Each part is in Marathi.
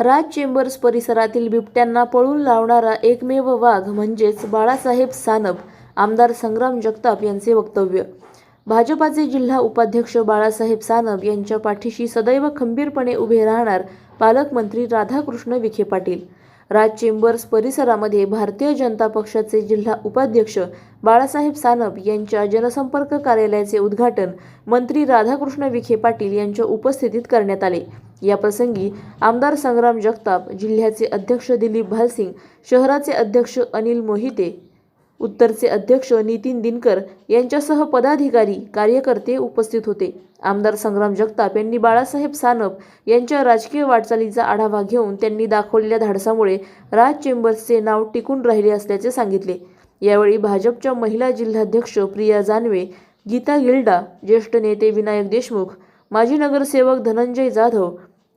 राज चेंबर्स परिसरातील बिबट्यांना पळून लावणारा एकमेव वाघ म्हणजेच बाळासाहेब सानप आमदार संग्राम जगताप यांचे वक्तव्य. भाजपाचे जिल्हा उपाध्यक्ष बाळासाहेब सानप यांच्या पाठीशी सदैव खंबीरपणे उभे राहणार पालकमंत्री राधाकृष्ण विखे पाटील. राज चेंबर्स परिसरामध्ये भारतीय जनता पक्षाचे जिल्हा उपाध्यक्ष बाळासाहेब सानप यांच्या जनसंपर्क कार्यालयाचे उद्घाटन मंत्री राधाकृष्ण विखे पाटील यांच्या उपस्थितीत करण्यात आले. याप्रसंगी आमदार संग्राम जगताप जिल्ह्याचे अध्यक्ष दिलीप भालसिंग शहराचे अध्यक्ष अनिल मोहिते उत्तरचे अध्यक्ष नितीन दिनकर यांच्यासह पदाधिकारी कार्यकर्ते उपस्थित होते. आमदार संग्राम जगताप यांनी बाळासाहेब सानप यांच्या राजकीय वाटचालीचा आढावा घेऊन त्यांनी दाखवलेल्या धाडसामुळे राज चेंबर्सचे नाव टिकून राहिले असल्याचे सांगितले. यावेळी भाजपच्या महिला जिल्हाध्यक्ष प्रिया जानवे गीता गिल्डा ज्येष्ठ नेते विनायक देशमुख माजी नगरसेवक धनंजय जाधव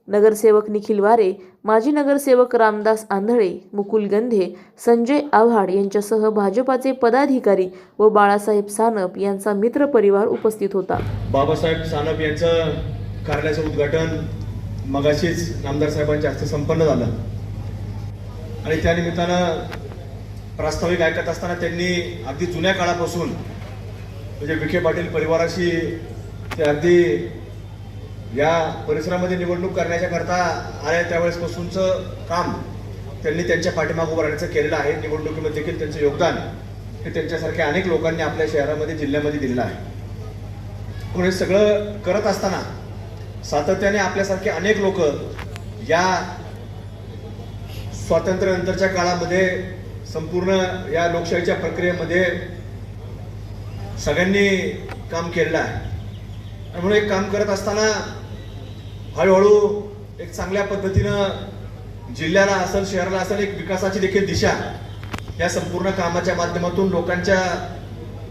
नगरसेवक निखिल वारे माजी नगरसेवक रामदास आंधळे मुकुल गंधे संजय आव्हाड यांच्यासह भाजपाचे पदाधिकारी व बाळासाहेब सानप यांचा मित्र परिवार उपस्थित होता. बाबासाहेब सानप यांचं कार्यालयाचं उद्घाटन मगाशीच आमदार साहेबांच्या हस्ते संपन्न झालं. आणि त्या निमित्तानं प्रास्ताविक ऐकत असताना त्यांनी अगदी जुन्या काळापासून म्हणजे विखे पाटील परिवाराशी ते अगदी या परिसरामध्ये निवडणूक करण्याच्या करता आल्या त्यावेळेसपासूनचं काम त्यांनी त्यांच्या पाठीमागं उभं राहण्याचं केलेलं आहे. निवडणुकीमध्ये देखील त्यांचं योगदान हे त्यांच्यासारख्या अनेक लोकांनी आपल्या शहरामध्ये जिल्ह्यामध्ये दिलेलं आहे. पण हे सगळं करत असताना सातत्याने आपल्यासारखे अनेक लोक या स्वातंत्र्यानंतरच्या काळामध्ये संपूर्ण या लोकशाहीच्या प्रक्रियेमध्ये सगळ्यांनी काम केलेलं आहे. त्यामुळे काम करत असताना हळूहळू एक चांगल्या पद्धतीनं जिल्ह्याला असेल शहराला असेल एक विकासाची देखील दिशा या संपूर्ण कामाच्या माध्यमातून लोकांच्या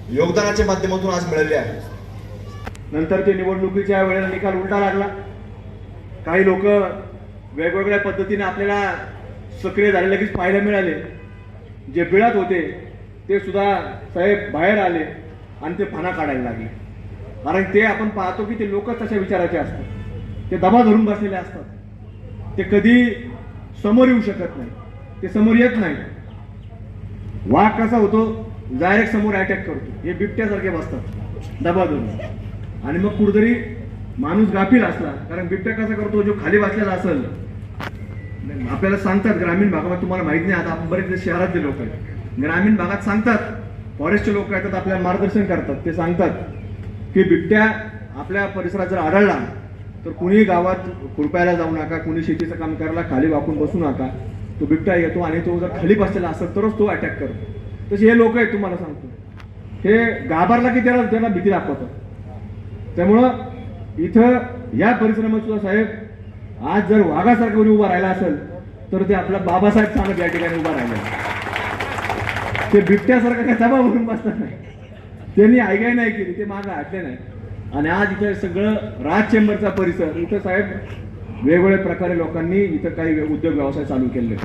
योगदानाच्या माध्यमातून आज मिळाली आहे. नंतर ते निवडणुकीच्या वेळेला निकाल उलटा लागला. काही लोक वेगवेगळ्या पद्धतीने आपल्याला सक्रिय झाले लगेच पाहायला मिळाले. जे बिळात होते ते सुद्धा साहेब बाहेर आले आणि ते फाना काढायला लागले. कारण ते आपण पाहतो की ते लोक तशा विचाराचे असतात. ते दबा धरून बसलेले असतात. ते कधी समोर येऊ शकत नाही. ते समोर येत नाही. वाघ कसा होतो? डायरेक्ट समोर अटॅक करतो. हे बिबट्यासारखे बसतात. दबा धरून. आणि मग कुठेतरी माणूस गाफील असला कारण बिबट्या कसा करतो? जो खाली बसलेला असेल. आपल्याला सांगतात ग्रामीण भागामध्ये तुम्हाला माहीत नाही आता आपण बरेच शहरातले लोक आहेत. ग्रामीण भागात सांगतात. फॉरेस्टचे लोक येतात आपल्याला मार्गदर्शन करतात. ते सांगतात की बिबट्या आपल्या परिसरात जर आढळला तर कुणी गावात खुरपायला जाऊ नका कुणी शेतीचं काम करायला खाली वाकून बसू नका. तो बिबट्या येतो आणि तो जर खाली बसलेला असेल तरच तो अटॅक करतो. तसे हे लोक आहेत तुम्हाला सांगतो. हे घाबरला की त्याला त्याला भीती दाखवतात. त्यामुळं इथं या परिसरामध्ये सुद्धा साहेब आज जर वाघासारखं कोणी उभा राहिला असेल तर ते आपला बाबासाहेब सांगत या ठिकाणी उभा राहिला. ते बिबट्यासारखं काय दबा म्हणून बसतात नाही. त्यांनी ऐकाय नाही केली ते मागं हटले नाही. आणि आज इथं सगळं राज चेंबरचा परिसर. इथं साहेब वेगवेगळ्या प्रकारे लोकांनी इथं काही उद्योग व्यवसाय चालू केले.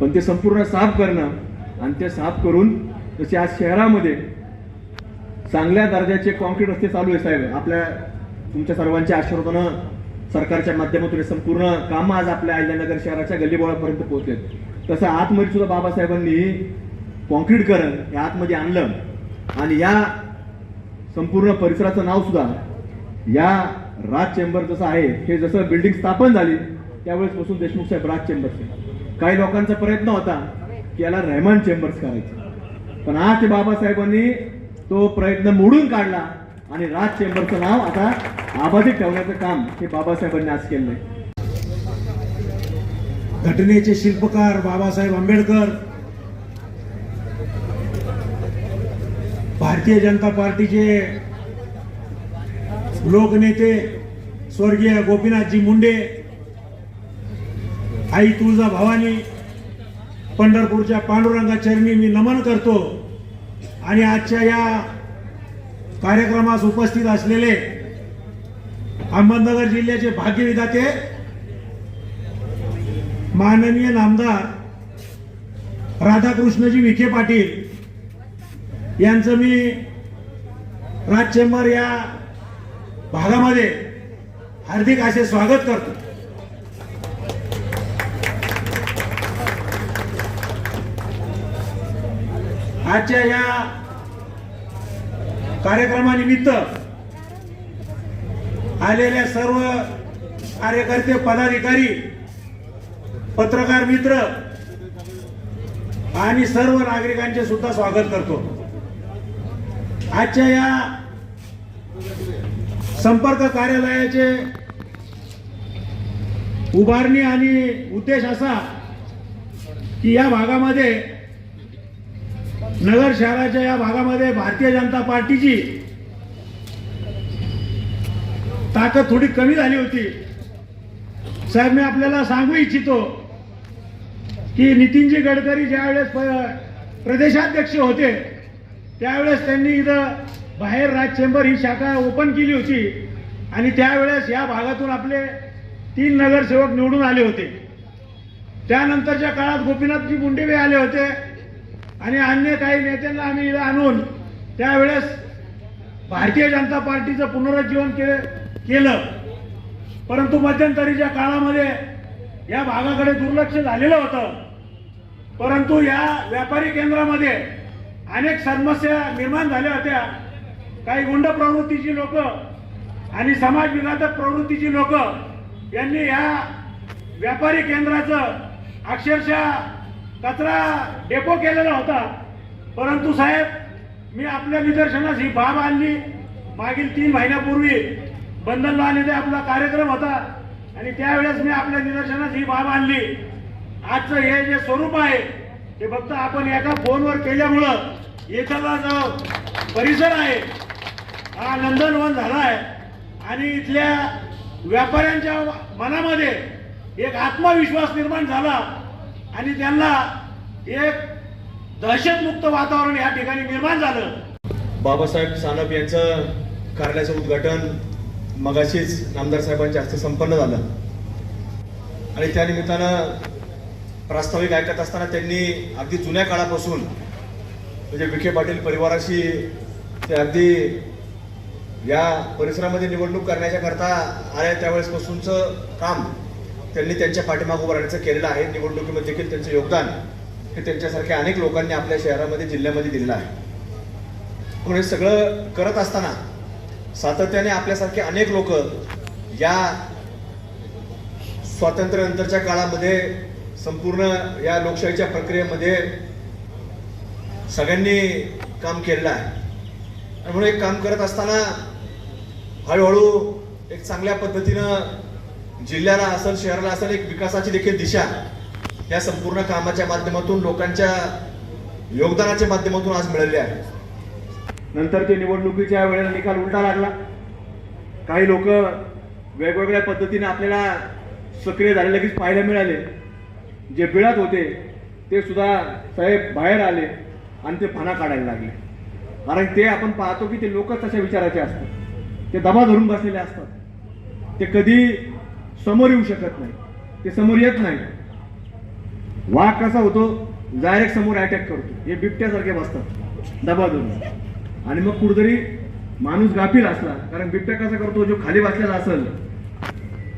पण ते संपूर्ण साफ करणं आणि ते साफ करून तसे आज शहरामध्ये चांगल्या दर्जाचे कॉन्क्रीट रस्ते चालू आहे साहेब. आपल्या तुमच्या सर्वांच्या आशीर्वादानं सरकारच्या माध्यमातून हे संपूर्ण कामं आज आपल्या अहिल्यानगर शहराच्या गल्लीबोळापर्यंत पोहोचलेत. तसं आतमध्ये सुद्धा बाबासाहेबांनी कॉन्क्रीटकरण हे आतमध्ये आणलं. आणि या संपूर्ण परिसराचं नाव सुद्धा. या राज चेंबर जसं आहे हे जसं बिल्डिंग स्थापन झाली त्यावेळेस पासून देशमुख साहेब राज चेंबर्स काही लोकांचा प्रयत्न होता की याला रहमान चेंबर्स करायचं. पण आज ते बाबासाहेबांनी तो प्रयत्न मोडून काढला आणि राज चेंबरचं नाव आता आबाधित ठेवण्याचं काम हे बाबासाहेबांनी आज केलं घटनेचे शिल्पकार बाबासाहेब आंबेडकर भारतीय जनता पार्टीचे लोकनेते स्वर्गीय गोपीनाथजी मुंडे आई तुळजा भवानी पंढरपूरच्या पांडुरंगा चरणी मी नमन करतो. आणि आजच्या या कार्यक्रमास उपस्थित असलेले अहमदनगर जिल्ह्याचे भाग्यविधाते माननीय नामदार राधाकृष्णजी विखे पाटील यांचं मी राज चेंबर या भागामध्ये हार्दिक असे स्वागत करतो. आजच्या या कार्यक्रमानिमित्त आलेल्या सर्व कार्यकर्ते पदाधिकारी पत्रकार मित्र आणि सर्व नागरिकांचे सुद्धा स्वागत करतो. आजच्या या संपर्क कार्यालयाचे उभारणी आणि उद्देश असा की या भागामध्ये नगर शहराच्या या भागामध्ये भारतीय जनता पार्टीची ताकद थोडी कमी झाली होती. साहेब मी आपल्याला सांगू इच्छितो की नितीनजी गडकरी ज्यावेळेस प्रदेशाध्यक्ष होते त्यावेळेस त्यांनी इथं बाहेर राज चेंबर ही शाखा ओपन केली होती. आणि त्यावेळेस या भागातून आपले तीन नगरसेवक निवडून आले होते. त्यानंतरच्या काळात गोपीनाथजी मुंडेबे आले होते. आणि अन्य काही नेत्यांना आम्ही इथं आणून त्यावेळेस भारतीय जनता पार्टीचं पुनरुज्जीवन के केलं. परंतु मध्यंतरीच्या काळामध्ये या भागाकडे दुर्लक्ष झालेलं होतं. परंतु या व्यापारी केंद्रामध्ये अनेक समस्या निर्माण झाल्या होत्या. काही गुंड प्रवृत्तीची लोक आणि समाज विघातक प्रवृत्तीची लोक यांनी या व्यापारी केंद्राचं अक्षरशः कचरा डेपो केलेला होता. परंतु साहेब मी आपल्या निदर्शनास ही बाब आणली. मागील तीन महिन्यापूर्वी बंधन आणि आपला कार्यक्रम होता आणि त्यावेळेस मी आपल्या निदर्शनास ही बाब आणली. आजचं हे जे स्वरूप आहे ते फक्त आपण एका फोनवर केल्यामुळं इथला जो परिसर आहे हा नंदनवन झाला आहे आणि इथल्या व्यापाऱ्यांच्या मनामध्ये एक आत्मविश्वास निर्माण झाला. आणि त्यांना एक दहशतमुक्त वातावरण या ठिकाणी निर्माण झालं. बाबासाहेब सानप यांचं कार्यालयाचं उद्घाटन मगाशीच नामदार साहेबांच्या हस्ते संपन्न झालं. आणि त्या निमित्तानं प्रास्ताविक ऐकत असताना त्यांनी अगदी जुन्या काळापासून म्हणजे विखे पाटील परिवाराशी ते अगदी या परिसरामध्ये निवडणूक करण्याच्या करता आल्या त्यावेळेसपासूनचं काम त्यांनी त्यांच्या पाठीमागं उभं राहण्याचं केलेलं आहे. निवडणुकीमध्ये देखील त्यांचं योगदान हे त्यांच्यासारख्या अनेक लोकांनी आपल्या शहरामध्ये जिल्ह्यामध्ये दिलेलं आहे. म्हणून हे सगळं करत असताना सातत्याने आपल्यासारखे अनेक लोक या स्वातंत्र्यानंतरच्या काळामध्ये संपूर्ण या लोकशाहीच्या प्रक्रियेमध्ये सगळ्यांनी काम केलेलं आहे. आणि म्हणून एक काम करत असताना हळूहळू एक चांगल्या पद्धतीनं जिल्ह्याला असेल शहराला असेल एक विकासाची देखील दिशा या संपूर्ण कामाच्या माध्यमातून लोकांच्या योगदानाच्या माध्यमातून आज मिळाली आहे. नंतर ते निवडणुकीच्या वेळेला निकाल उलटा लागला. काही लोक वेगवेगळ्या पद्धतीने आपल्याला सक्रिय झाले लगेच पाहायला मिळाले. जे बिळात होते ते सुद्धा साहेब बाहेर आले आणि ते फणा काढायला लागले. कारण ते आपण पाहतो की ते लोक तशा विचाराचे असतात. ते दबा धरून बसलेले असतात. ते कधी समोर येऊ शकत नाही. ते समोर येत नाही. वाघ कसा होतो? डायरेक्ट समोर अटॅक करतो. हे बिबट्यासारखे बसतात. दबा धरून. आणि मग कुठेतरी माणूस गाफील असला. कारण बिबट्या कसा करतो? जो खाली बसलेला असेल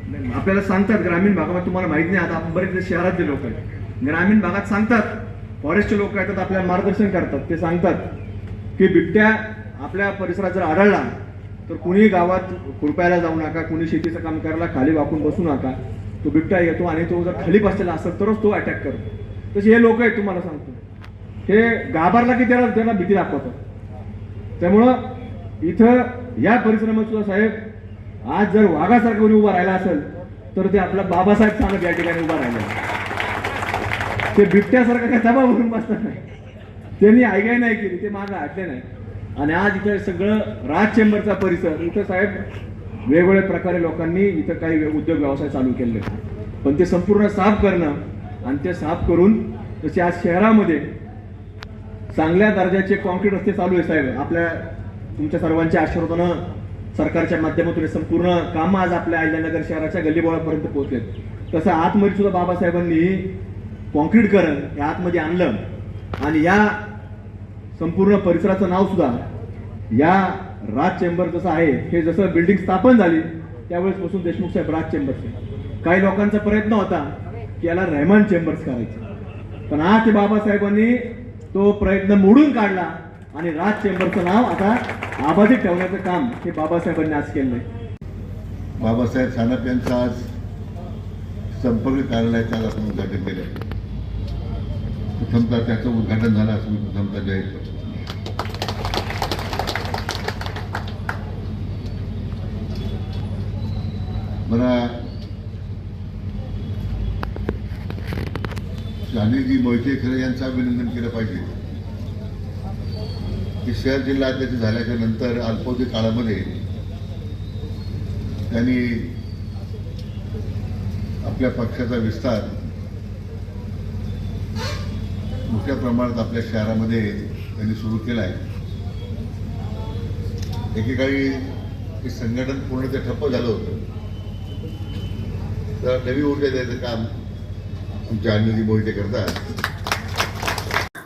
आपल्याला सांगतात ग्रामीण भागामध्ये तुम्हाला माहीत नाही आता आपण बरेच शहरातले लोक आहेत. ग्रामीण भागात सांगतात फॉरेस्टचे लोक येतात आपल्याला मार्गदर्शन करतात. ते सांगतात की बिबट्या आपल्या परिसरात जर आढळला तर कुणीही गावात खुरपायला जाऊ नका कुणी शेतीचं काम करायला खाली वाकून बसू नका. तो बिबट्या येतो आणि तो जर खाली बसलेला असेल तरच तो अटॅक करतो. तसे हे लोक आहेत तुम्हाला सांगतो. हे गाभारला की त्याला त्याला भीती दाखवतात. त्यामुळं इथं या परिसरामध्ये सुद्धा साहेब आज जर वाघासारखं कोणी उभा राहिला असेल तर ते आपला बाबासाहेब सांगत या ठिकाणी उभा राहिला. ते बिबट्यासारखा काय दबा भरून बसतात नाही त्यांनी ऐकाय नाही केली ते मागं हटले नाही. आणि आज इथं सगळं राज चेंबरचा परिसर इथं साहेब वेगवेगळ्या प्रकारे लोकांनी इथं काही उद्योग व्यवसाय चालू केले. पण ते संपूर्ण साफ करणं आणि ते साफ करून तसे आज शहरामध्ये चांगल्या दर्जाचे कॉन्क्रीट रस्ते चालू आहे साहेब. आपल्या तुमच्या सर्वांच्या आशीर्वादानं सरकारच्या माध्यमातून हे संपूर्ण कामं आज आपल्या अहिल्यानगर शहराच्या गल्लीबोळापर्यंत पोहोचलेत तसं आतमध्ये सुद्धा बाबासाहेबांनी कॉन्क्रीटकरण हे आतमध्ये आणलं आणि या संपूर्ण परिसराचं नाव सुद्धा या राज चेंबर जसं आहे हे जसं बिल्डिंग स्थापन झाली त्यावेळेसपासून देशमुख साहेब राज चेंबर्स काही लोकांचा प्रयत्न होता की याला रहमान चेंबर्स करायचं. पण आज ते बाबासाहेबांनी तो प्रयत्न मोडून काढला आणि राज चेंबरचं नाव आता आबाधित ठेवण्याचं काम हे बाबासाहेबांनी आज केलंय. बाबासाहेब सानप यांचा आज संपर्क कार्यालयाच्या आपण उद्घाटन केलं प्रथमतः त्याचं उद्घाटन झालं असं मी प्रथमतः जाहीर करतो. मला शालिजी मोहिते खरे यांचं अभिनंदन केलं पाहिजे. की शहर जिल्हा अध्यक्ष झाल्याच्यानंतर अल्पवधी काळामध्ये त्यांनी आपल्या पक्षाचा विस्तार मोठ्या प्रमाणात आपल्या शहरामध्ये त्यांनी सुरू केला आहे एकेकाळी हे संघटन पूर्ण ते ठप्प झालं होतं. तर नवी ऊर्जा द्यायचं काम आमच्या अनिलजी मोहिते करतात.